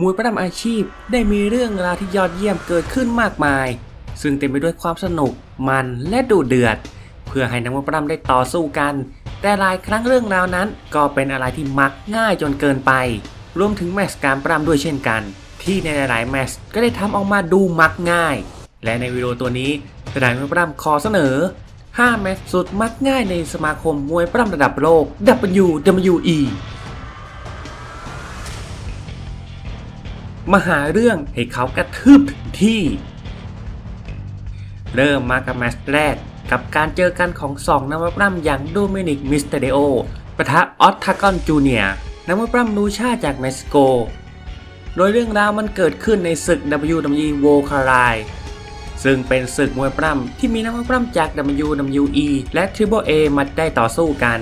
มวยประดำอาชีพได้มีเรื่องราวที่ยอดเยี่ยมเกิดขึ้นมากมาย ซึ่งเต็มไปด้วยความสนุกมันและดุเดือด เพื่อให้นักมวยปล้ำได้ต่อสู้กัน แต่หลายครั้งเรื่องราวนั้น ก็เป็นอะไรที่มักง่ายจนเกินไป รวมถึงแมตช์การปล้ำด้วยเช่นกัน ที่ในหลายๆแมตช์ก็ได้ทำออกมาดูมักง่าย และในวิดีโอตัวนี้สถานมวยปล้ำขอเสนอ 5 แมตช์สุดมักง่ายในสมาคมมวยปล้ำระดับโลก WWE มาหาเรื่องให้เขากระทืบถึงที่ เริ่มมากับแมตช์แรกกับการเจอกันของสองนักมวยปล้ำอย่างโดมินิกมิสเตเดโอประทะออตทากอนจูเนียนักมวยปล้ำนูชาจากเม็กซิโก โดยเรื่องราวมันเกิดขึ้นในศึก WWE World c a r i ซึ่งเป็นศึกมวยปล้ำที่มีนักมวยปล้ำจาก WWE และ Triple A มาได้ต่อสู้กัน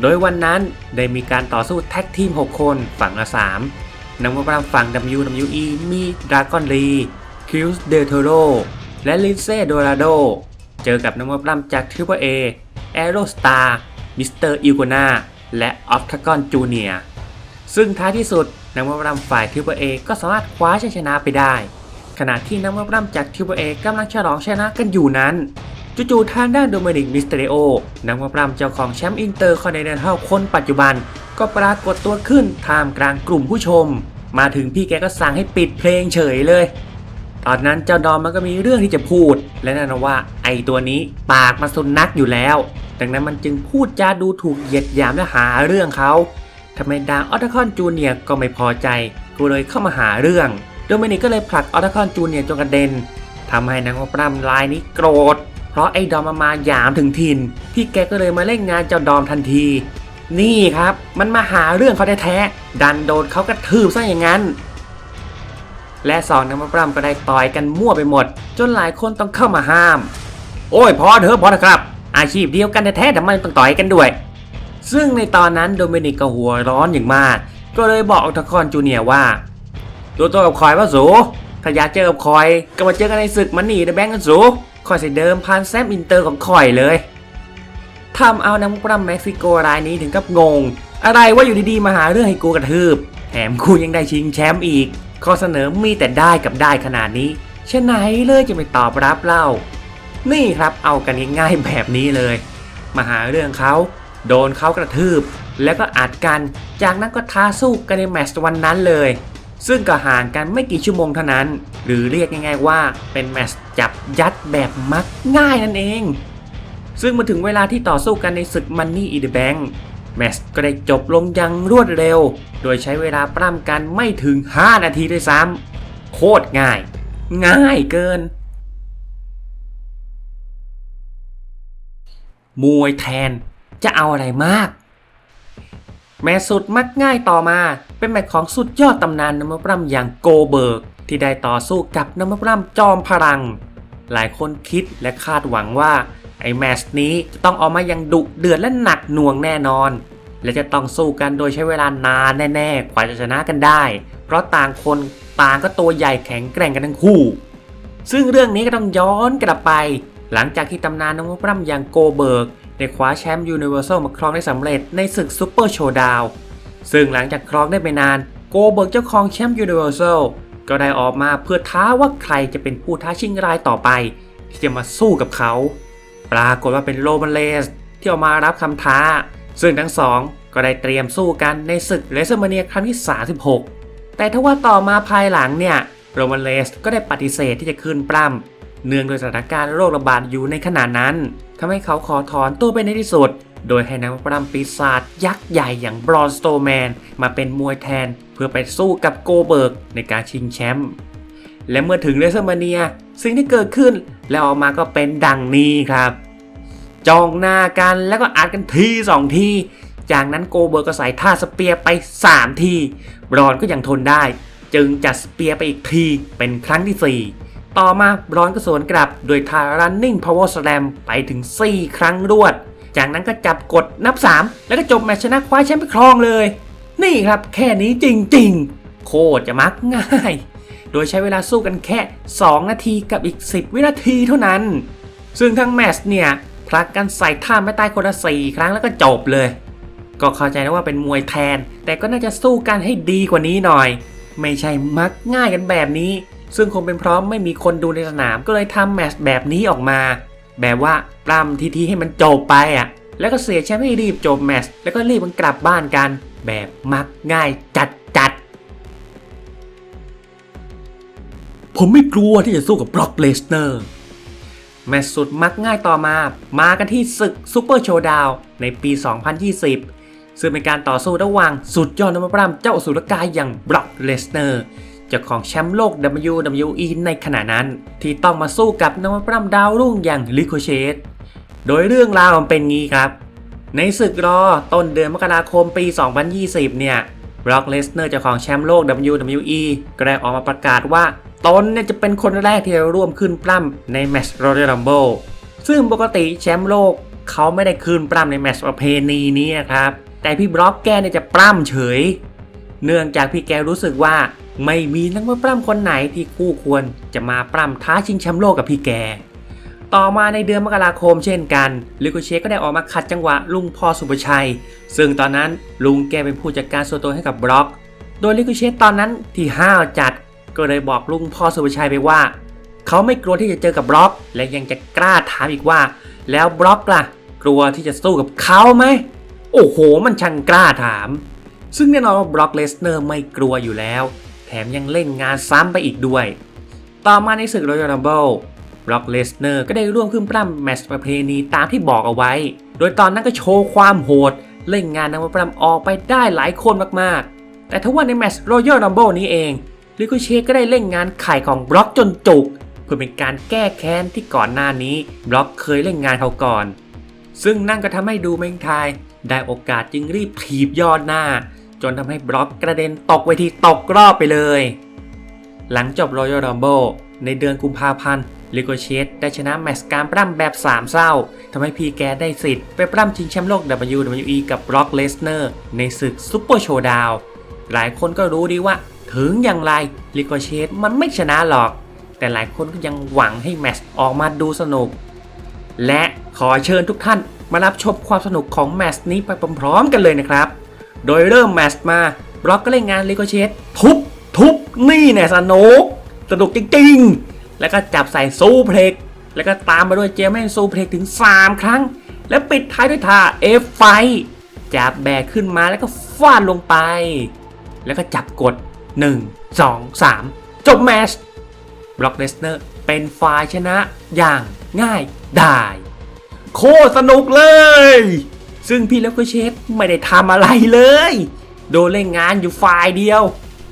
โดยวันนั้นได้มีการต่อสู้แท็กทีม 6 คนฝั่งละ3 นักมวยปล้ำฝั่ง WWE มีดราก้อนลีคิวส์เดโทโรและลินเซ่โดราโด เจอกับนักมวยปล้ำจาก Triple A แอโรสตาร์มิสเตอร์อิโกนาและออฟทากอนจูเนียซึ่งท้ายที่สุดนักมวยปล้ำฝ่าย Triple A ก็สามารถคว้าชัยชนะไปได้ ขณะที่นักมวยปล้ำจาก Triple A กำลังฉลองชนะกันอยู่นั้นจู่ๆทางด้านโดมินิกมิสเตเรโอนักมวยปล้ำเจ้าของแชมป์อินเตอร์คอนเนเนทัลคนปัจจุบัน ก็ปรากฏตัวขึ้นท่ามกลางกลุ่มผู้ชม มาถึงพี่แกก็สั่งให้ปิดเพลงเฉยเลย ตอนนั้นเจ้าดอมมันก็มีเรื่องที่จะพูด และแน่นว่าไอตัวนี้ปากมันสุนักอยู่แล้ว ดังนั้นมันจึงพูดจาดูถูกเหยียดหยามและหาเรื่องเขาทำไมดังออตคอนจูเนียก็ไม่พอใจก็เลยเข้ามาหาเรื่อง โดมินิกก็เลยผลักออตคอนจูเนียจนกระเด็นทำให้นางปล้ำลายนี้โกรธ เพราะไอ้ดอมมามาหยามถึงถิ่นพี่แกก็เลยมาเล่นงานเจ้าดอมทันที นี่ครับ มันมาหาเรื่องเขาแท้ๆดันโดนเขากระทืบซะอย่างนั้น และสองนักมะปล้ำก็ได้ต่อยกันมั่วไปหมด จนหลายคนต้องเข้ามาห้าม โอ้ยพอเถอะพอเถอะครับ อาชีพเดียวกันแท้ๆทำไมต้องต่อยกันด้วย ซึ่งในตอนนั้นโดมินิกก็หัวร้อนอย่างมาก ก็เลยบอกออตคอนจูเนียว่าตัวตัวกับคอยว่าสูถ้าอยากเจอกับคอย ก็มาเจอกันในศึกมันหนีในแบงก์กันสูคอยใส่เดิมพันแซมอินเตอร์ของคอยเลย ทำเอานักปล้ำเม็กซิโกรายนี้ถึงกับงง อะไรว่าอยู่ดีๆมาหาเรื่องให้กูกระทืบแถมกูยังได้ชิงแชมป์อีก ข้อเสนอมีแต่ได้กับได้ขนาดนี้เช่นไหนเลยจะไม่ตอบรับเล่า นี่ครับเอากันง่ายๆแบบนี้เลย มาหาเรื่องเขา โดนเขากระทืบ แล้วก็อัดกัน จากนั้นก็ท้าสู้กันในแมตช์วันนั้นเลย ซึ่งก็ห่างกันไม่กี่ชั่วโมงเท่านั้น หรือเรียกง่ายๆว่าเป็นแมตช์จับยัดแบบมักง่ายนั่นเอง ซึ่งมาถึงเวลาที่ต่อสู้กันในศึกมันนี่อีเดแบงแมตช์ก็ได้จบลงอยังรวดเร็ว โดยใช้เวลาปล้ำกันไม่ถึง 5 นาทีด้วยซ้ำโคตรง่าย ง่ายเกิน มวยแทนจะเอาอะไรมาก แมตช์สุดมักง่ายต่อมาเป็นแมตช์ของสุดยอดตำนานน้ำมันปล้ำอย่างโกเบิร์ก ที่ได้ต่อสู้กับน้ำมันปล้ำจอมพลัง หลายคนคิดและคาดหวังว่า ไอ้แมตช์นี้จะต้องออกมาอย่างดุเดือดและหนักหน่วงแน่นอน และจะต้องสู้กันโดยใช้เวลานานแน่ๆกว่าจะชนะกันได้ เพราะต่างคนต่างก็ตัวใหญ่แข็งแกร่งกันทั้งคู่ ซึ่งเรื่องนี้ก็ต้องย้อนกลับไป หลังจากที่ตำนานน้ำมันปล้ำอย่างโกเบิร์กได้คว้าแชมป์ยูนิเวอร์แซลมาครองได้สำเร็จในศึกซูเปอร์โชว์ดาวซึ่งหลังจากครองได้ไม่นานโกเบิร์กเจ้าของแชมป์ยูนิเวอร์แซลก็ได้ออกมาเพื่อท้าว่าใครจะเป็นผู้ท้าชิงรายต่อไป ที่จะมาสู้กับเขา ปรากฏว่าเป็นโรมันเลสที่ออกมารับคำท้า ซึ่งทั้งสองก็ได้เตรียมสู้กันในศึกเลสเมเนียครั้งที่ 36 แต่ถ้าว่าต่อมาภายหลังเนี่ยโรมันเลสก็ได้ปฏิเสธที่จะขึ้นปล้ำเนื่องโดยสถานการณ์โรคระบาดอยู่ในขณะนั้นทำให้เขาขอถอนตัวไปในที่สุด โดยให้นักปล้ำปีศาจยักษ์ใหญ่อย่างบรอนสโตแมนมาเป็นมวยแทน เพื่อไปสู้กับโกเบิร์กในการชิงแชมป์และเมื่อถึงเลสเมเนีย สิ่งที่เกิดขึ้นแล้วออกมาก็เป็นดังนี้ครับ จองหน้ากันแล้วก็อัดกันทีสองทีจากนั้นโกเบิร์กก็ใส่ท่าสเปียร์ไป 3 ทีบรอนก็ยังทนได้ จึงจัดสเปียร์ไปอีกทีเป็นครั้งที่ 4 ต่อมาบรอนก็สวนกลับ โดยท่า running power slam ไปถึง 4 ครั้งรวด จากนั้นก็จับกดนับ 3 แล้วก็จบแมตช์ชนะคว้าแชมป์ไปครองเลย นี่ครับแค่นี้จริงๆ โคตรจะมักง่าย โดยใช้เวลาสู้กันแค่ 2 นาทีกับอีก 10 วินาทีเท่านั้น ซึ่งทั้งแมตช์เนี่ยพลักกันใส่ท่าไม่ตายคนละ4ครั้งแล้วก็จบเลย ก็เข้าใจนะว่าเป็นมวยแทน แต่ก็น่าจะสู้กันให้ดีกว่านี้หน่อย ไม่ใช่มักง่ายกันแบบนี้ ซึ่งคงเป็นเพราะไม่มีคนดูในสนามก็เลยทำแมตช์แบบนี้ออกมา แบบว่าปล้ำทีทีให้มันจบไปอะแล้วก็เสียแชมป์ให้รีบจบแมตช์แล้วก็รีบมันกลับบ้านกัน แบบมักง่ายจัดจัด ผมไม่กลัวที่จะสู้กับบร็อกเลสเนอร์แมตช์สุดมักง่ายต่อมา มากันที่ศึกซูเปอร์โชว์ดาวในปี 2020 ซึ่งเป็นการต่อสู้ระหว่างสุดยอดนักปล้ำเจ้าสุรกายอย่างบร็อกเลสเนอร์เจ้าของแชมป์โลก WWE ในขณะนั้น ที่ต้องมาสู้กับนักปล้ำดาวรุ่งอย่างลิโคเชตโดยเรื่องราวมันเป็นงี้ครับ ในศึกรอต้นเดือนมกราคมปี 2020 เนี่ยบร็อกเลสเนอร์เจ้าของแชมป์โลก WWE ก็ได้ออกมาประกาศว่า ตนเนี่ยจะเป็นคนแรกที่จะร่วมขึ้นปล้ำในแมตช์ Royal Rumble ซึ่งปกติแชมป์โลกเขาไม่ได้ขึ้นปล้ำในแมตช์ประเพณีนี้ครับ แต่พี่บล็อกแกเนี่ยจะปล้ำเฉย เนื่องจากพี่แกรู้สึกว่าไม่มีนักมวยปล้ำคนไหนที่คู่ควรจะมาปล้ำท้าชิงแชมป์โลกกับพี่แก ต่อมาในเดือนมกราคมเช่นกันลิโกเชก็ได้ออกมาขัดจังหวะลุงพ่อสุภชัย ซึ่งตอนนั้นลุงแกเป็นผู้จัดการส่วนตัวให้กับบล็อก โดยลิโกเชตอนนั้นที่ห้าวจัด ก็เลยบอกลุงพ่อสุภชัยไปว่า เขาไม่กลัวที่จะเจอกับบล็อก และยังจะกล้าถามอีกว่า แล้วบล็อกล่ะ กลัวที่จะสู้กับเขาไหม โอ้โห มันช่างกล้าถาม ซึ่งแน่นอนว่าบล็อกเลสเนอร์ไม่กลัวอยู่แล้ว แถมยังเล่นงานซ้ำไปอีกด้วย ต่อมาในศึก Royal Rumble บล็อกเลสเนอร์ก็ได้ร่วมขึ้นปล้ำแมตช์ประเพณีตามที่บอกเอาไว้ โดยตอนนั้นก็โชว์ความโหด เล่นงานนักมวยปล้ำออกไปได้หลายคนมากๆ แต่ทว่าในแมตช์ Royal Rumble นี้เอง ลิโกเชก็ได้เล่นงานไข่ของบล็อกจนจุก เพื่อเป็นการแก้แค้นที่ก่อนหน้านี้บล็อกเคยเล่นงานเขาก่อน ซึ่งนั่นก็ทำให้ดูเมงไทยได้โอกาสจึงรีบถีบยอดหน้า จนทำให้บล็อกกระเด็นตกเวทีตกรอบไปเลย หลังจบ Royal Rumble ในเดือนกุมภาพันธ์ลิโกเชตได้ชนะแมตช์การปล้ำแบบสามเศร้าทำให้พีแกได้สิทธิ์ไปปล้ำชิงแชมป์โลก WWE กับบล็อกเลสเนอร์ในศึกซุปเปอร์โชว์ดาวหลายคนก็รู้ดีว่า ถึงอย่างไรลิโกเชตมันไม่ชนะหรอก แต่หลายคนก็ยังหวังให้แมชออกมาดูสนุก และขอเชิญทุกท่านมารับชมความสนุกของแมชนี้ไปพร้อมๆกันเลยนะครับ โดยเริ่มแมชมาบล็อกก็เล่นงานลิโกเชตทุบทุบนี่เนี่ยสนุกสนุกจริงๆ แล้วก็จับใส่ซูเพล็ก แล้วก็ตามมาด้วยเจมแมนซูเพล็กถึง 3 ครั้ง แล้วปิดท้ายด้วยท่าเอฟไฟจับแบกขึ้นมาแล้วก็ฟาดลงไป แล้วก็จับกด 1 2 3 จบแมชบล็อกเลสเนอร์เป็นฝ่ายชนะอย่างง่ายดายโคตรสนุกเลย ซึ่งพี่เลวก็เชฟไม่ได้ทำอะไรเลย โดนเล่นงานอยู่ฝ่ายเดียว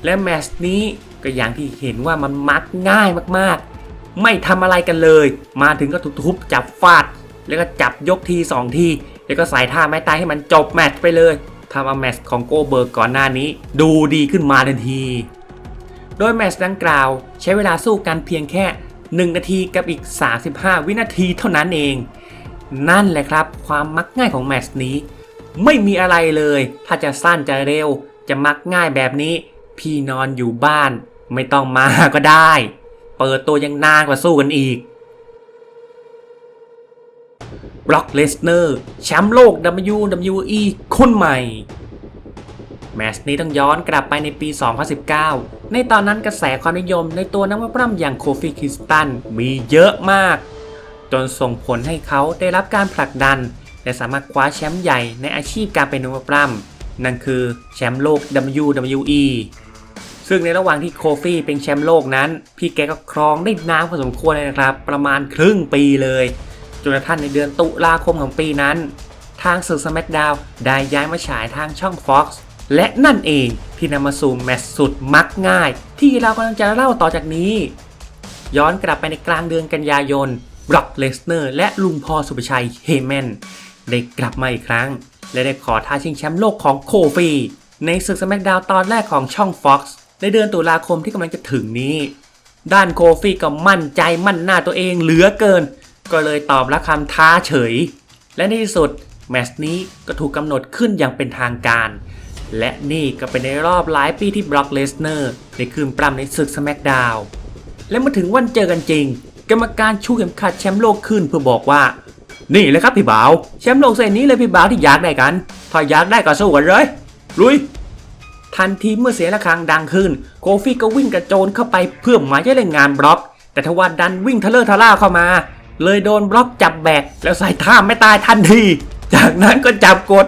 และแมชนี้ก็อย่างที่เห็นว่ามันมักง่ายมากๆ ไม่ทำอะไรกันเลย มาถึงก็ทุบๆจับฟาด แล้วก็จับยกทีสองที แล้วก็ใส่ท่าไม้ตายให้มันจบแมตช์ไปเลย ทำเอาแมตช์ของโกเบิร์กก่อนหน้านี้ ดูดีขึ้นมาทันที โดยแมตช์ดังกล่าวใช้เวลาสู้กันเพียงแค่ 1 นาทีกับอีก 35 วินาทีเท่านั้นเอง นั่นแหละครับความมักง่ายของแมตช์นี้ ไม่มีอะไรเลย ถ้าจะสั้นจะเร็ว จะมักง่ายแบบนี้ พี่นอนอยู่บ้าน ไม่ต้องมาก็ได้ เปิดตัวยังนานกว่าสู้กันอีก บล็อกเลสเนอร์แชมป์โลก WWE คนใหม่ แมชนี้ต้องย้อนกลับไปในปี 2019 ในตอนนั้นกระแสความนิยมในตัวนักมวยปล้ำอย่างโคฟีคริสตันมีเยอะมาก จนส่งผลให้เขาได้รับการผลักดัน และสามารถคว้าแชมป์ใหญ่ในอาชีพการเป็นนักมวยปล้ำนั่นคือแชมป์โลก WWE ซึ่งในระหว่างที่โคฟี่เป็นแชมป์โลกนั้น พี่แกก็ครองได้นานพอสมควรเลยนะครับ ประมาณครึ่งปีเลย จนกระทั่งในเดือนตุลาคมของปีนั้น ทางสื่อสมั c ดาวได้ย้ายมาฉายทางช่อง Fox และนั่นเองที่นำมาสู่แมตช์สุดมักง่าย ที่เรากำลังจะเล่าต่อจากนี้ ย้อนกลับไปในกลางเดือนกันยายนบล็อกเลสเนอร์และลุงพอสุภชัยเฮแมนได้กลับมาอีกครั้ง และได้ขอท้าชิงแชมป์โลกของโคฟีในศึกสมั c ดาวตอนแรกของช่อง Fox ในเดือนตุลาคมที่กำลังจะถึงนี้ ด้านโคฟี่ก็มั่นใจมั่นหน้าตัวเองเหลือเกิน ก็เลยตอบรับคำท้าเฉย และในที่สุดแมตช์นี้ก็ถูกกำหนดขึ้นอย่างเป็นทางการ และนี่ก็เป็นในรอบหลายปีที่บล็อกเลสเนอร์ได้คืนปล้ำในศึกส c ม d ดาวและมาถึงวันเจอกันจริง กรรมการชูเข็มขัดแชมป์โลกขึ้นเพื่อบอกว่า นี่เลยครับพี่บ่าวแชมป์โลกเส้นนี้เลยพี่บ่าวที่อยากได้กัน ถ้าอยากได้ก็สู้กันเลยลุยทันทีเมื่อเสียงะระฆังดังขึ้น โกฟี่ก็วิ่งกระโจนเข้าไปเพื่อหมายจะเล่นงานบล็อก แต่ทว่าดันวิ่งทะเลอร์ทะล่าเข้ามา เลยโดนบล็อกจับแบกแล้วใส่ท่าไม่ตายทันที จากนั้นก็จับกด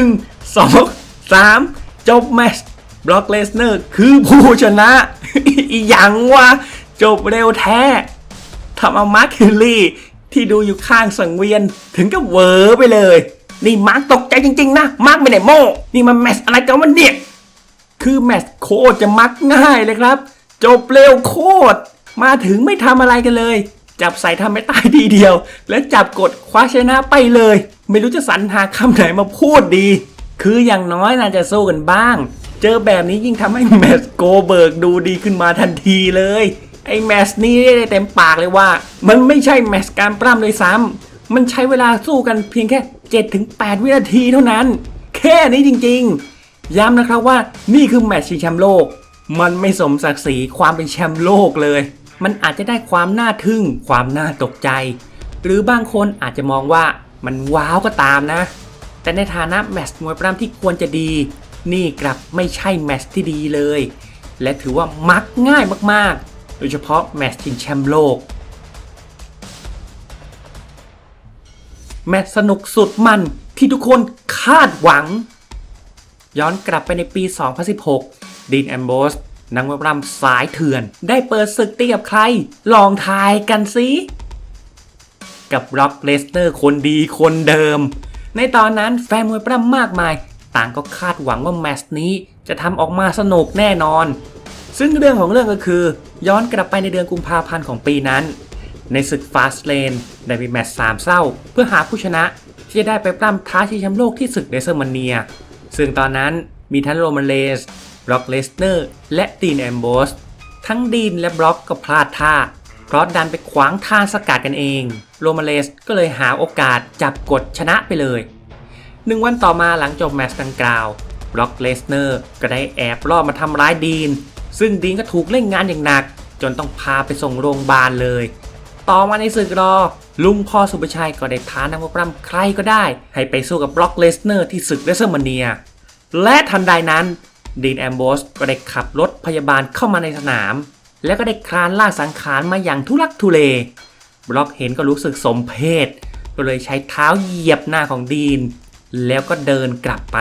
1 2 3 จบแมชบล็อกเลสเนอร์คือผู้ชนะอีหยังวะจบเร็วแท้ทำเอามาร์คคิลลี่ที่ดูอยู่ข้างสังเวียนถึงกับเวอไปเลย นี่มาร์คตกใจจริงๆนะ มาร์คไม่ได้โม่นี่มันแมชอะไรกันวะเนี่ย คือแมชโคตรจะมักง่ายเลยครับ จบเร็วโคตร มาถึงไม่ทำอะไรกันเลย จับใส่ทำไม่ตายทีเดียว แล้วจับกดคว้าชนะไปเลย ไม่รู้จะสรรหาคำไหนมาพูดดี คืออย่างน้อยน่าจะสู้กันบ้าง เจอแบบนี้ยิ่งทำให้แมตช์โกเบิร์กดูดีขึ้นมาทันทีเลย ไอ้แมตช์นี้ได้เต็มปากเลยว่า มันไม่ใช่แมตช์การปล้ำเลยซ้ำมันใช้เวลาสู้กันเพียงแค่ 7-8 วินาทีเท่านั้น แค่นี้จริงๆ ย้ำนะครับว่านี่คือแมตช์ชิงแชมป์โลกมันไม่สมศักดิ์ศรีความเป็นแชมป์โลกเลย มันอาจจะได้ความน่าทึ่ง ความน่าตกใจ หรือบางคนอาจจะมองว่ามันว้าวก็ตามนะ แต่ในฐานะแมตช์มวยปล้ำที่ควรจะดี นี่กลับไม่ใช่แมตช์ที่ดีเลย และถือว่ามักง่ายมากๆ โดยเฉพาะแมตช์ชิงแชมป์โลก แมตช์สนุกสุดมันที่ทุกคนคาดหวัง ย้อนกลับไปในปี 2016 ดีนแอมโบส นักมวยปล้ำสายเถื่อน ได้เปิดศึกตีกับใคร ลองทายกันสิกับบร็อกเลสเตอร์คนดีคนเดิม ในตอนนั้นแฟนมวยปล้ำมากมาย ต่างก็คาดหวังว่าแมตช์นี้จะทำออกมาสนุกแน่นอน ซึ่งเรื่องของเรื่องก็คือ ย้อนกลับไปในเดือนกุมภาพันธ์ของปีนั้น ในศึกฟาสเลนได้มีแมตช์สามเศร้า เพื่อหาผู้ชนะที่จะได้ไปปล้ำท้าชิงแชมป์โลกที่ศึกเดซเมเนีย ซึ่งตอนนั้นมีทั้งโรมันเลส บล็อกเลสเนอร์และดีนแอมโบสทั้งดีนและบล็อกก็พลาดท่า เพราะดันไปขวางทางสกัดกันเอง โรมาเลสก็เลยหาโอกาสจับกดชนะไปเลยหนึ่งวันต่อมาหลังจบแมตช์ดังกล่าวบล็อกเลสเนอร์ก็ได้แอบล่อมาทำร้ายดีน ซึ่งดีนก็ถูกเล่นงานอย่างหนัก จนต้องพาไปส่งโรงพยาบาลเลย ต่อมาในศึกรอ ลุงพ่อสุภชัยก็ได้ท้านักมวยปล้ำใครก็ได้ ให้ไปสู้กับบล็อกเลสเนอร์ที่ศึกเรสเซอร์มาเนีย และทันใดนั้น ดีนแอมโบสก็ได้ขับรถพยาบาลเข้ามาในสนาม แล้วก็ได้คลานล่าสังขารมาอย่างทุลักทุเล บล็อกเห็นก็รู้สึกสมเพศก็เลยใช้เท้าเหยียบหน้าของดีน แล้วก็เดินกลับไป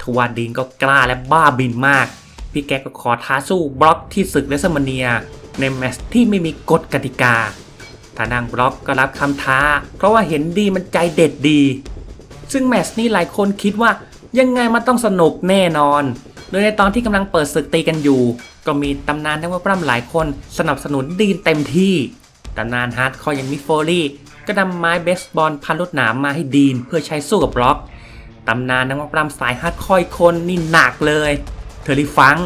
ทว่าดีนก็กล้าและบ้าบินมาก พี่แกก็ขอท้าสู้บล็อกที่ศึกเรสเมาเนีย ในแมตช์ที่ไม่มีกฎกติกาทางนางบล็อกก็รับคำท้า เพราะว่าเห็นดีมันใจเด็ดดี ซึ่งแมตช์นี้หลายคนคิดว่ายังไงมันต้องสนุกแน่นอน โดยในตอนที่กำลังเปิดศึกตีกันอยู่ ก็มีตำนานนักมวยปล้ำหลายคนสนับสนุนดีนเต็มที่ ตำนานฮาร์ดคอร์อย่างมิกโฟลี่ก็นำไม้เบสบอลพันรถหนามมาให้ดีนเพื่อใช้สู้กับบล็อก ตำนานนักมวยปล้ำสายฮาร์ดคอร์อีกคนนี่หนักเลยเทอร์ริฟัง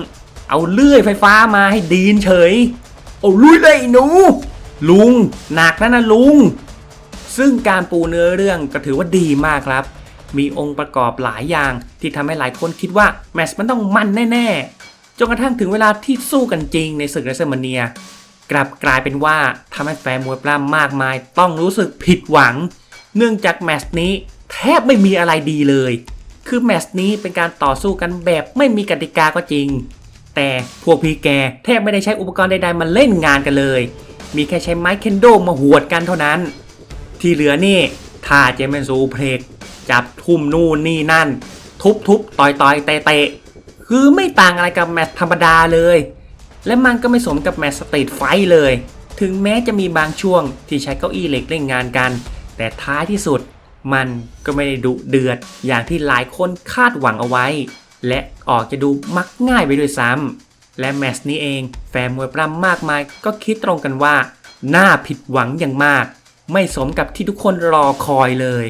เอาเลื่อยไฟฟ้ามาให้ดีนเฉย เอาลุยเลยหนู ลุง หนักนะนะลุง ซึ่งการปูเนื้อเรื่องก็ถือว่าดีมากครับ มีองค์ประกอบหลายอย่างที่ทำให้หลายคนคิดว่าแมชมันต้องมันแน่ๆ จนกระทั่งถึงเวลาที่สู้กันจริงในศึกเรสเซอร์มาเนียกลับกลายเป็นว่าทำให้แฟนมวยปล้ำมากมาย ต้องรู้สึกผิดหวัง เนื่องจากแมชนี้แทบไม่มีอะไรดีเลย คือแมชนี้เป็นการต่อสู้กันแบบไม่มีกติกาก็จริง แต่พวกพีแกแทบไม่ได้ใช้อุปกรณ์ใดๆมาเล่นงานกันเลย มีแค่ใช้ไม้เคนโดมาหวดกันเท่านั้น ที่เหลือนี่ถ้าเจมเปนซูเพลก จับทุ่มนู่นนี่นั่น ทุบทุบต่อยต่อยเตะเตะคือไม่ต่างอะไรกับแมตช์ธรรมดาเลย และมันก็ไม่สมกับแมตช์สตรีทไฟเลย ถึงแม้จะมีบางช่วงที่ใช้เก้าอี้เหล็กเล่นงานกัน แต่ท้ายที่สุดมันก็ไม่ได้ดุเดือดอย่างที่หลายคนคาดหวังเอาไว้ และออกจะดูมักง่ายไปด้วยซ้ำและแมตช์นี้เองแฟนมวยปล้ำมากมายก็คิดตรงกันว่า น่าผิดหวังอย่างมาก ไม่สมกับที่ทุกคนรอคอยเลย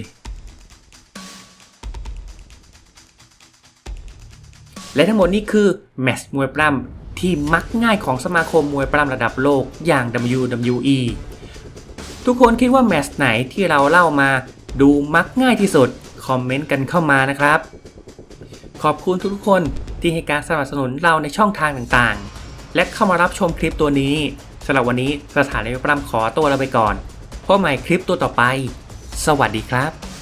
และทั้งหมดนี้คือแมตช์มวยปล้ำที่มักง่ายของสมาคมมวยปล้ำระดับโลกอย่าง WWE ทุกคนคิดว่าแมตช์ไหนที่เราเล่ามา ดูมักง่ายที่สุด คอมเมนต์กันเข้ามานะครับ ขอบคุณทุกๆคนที่ให้การสนับสนุนเราในช่องทางต่างๆ และเข้ามารับชมคลิปตัวนี้สำหรับวันนี้สถานีมวยปล้ำขอตัวเราไปก่อนพบใหม่คลิปตัวต่อไป สวัสดีครับ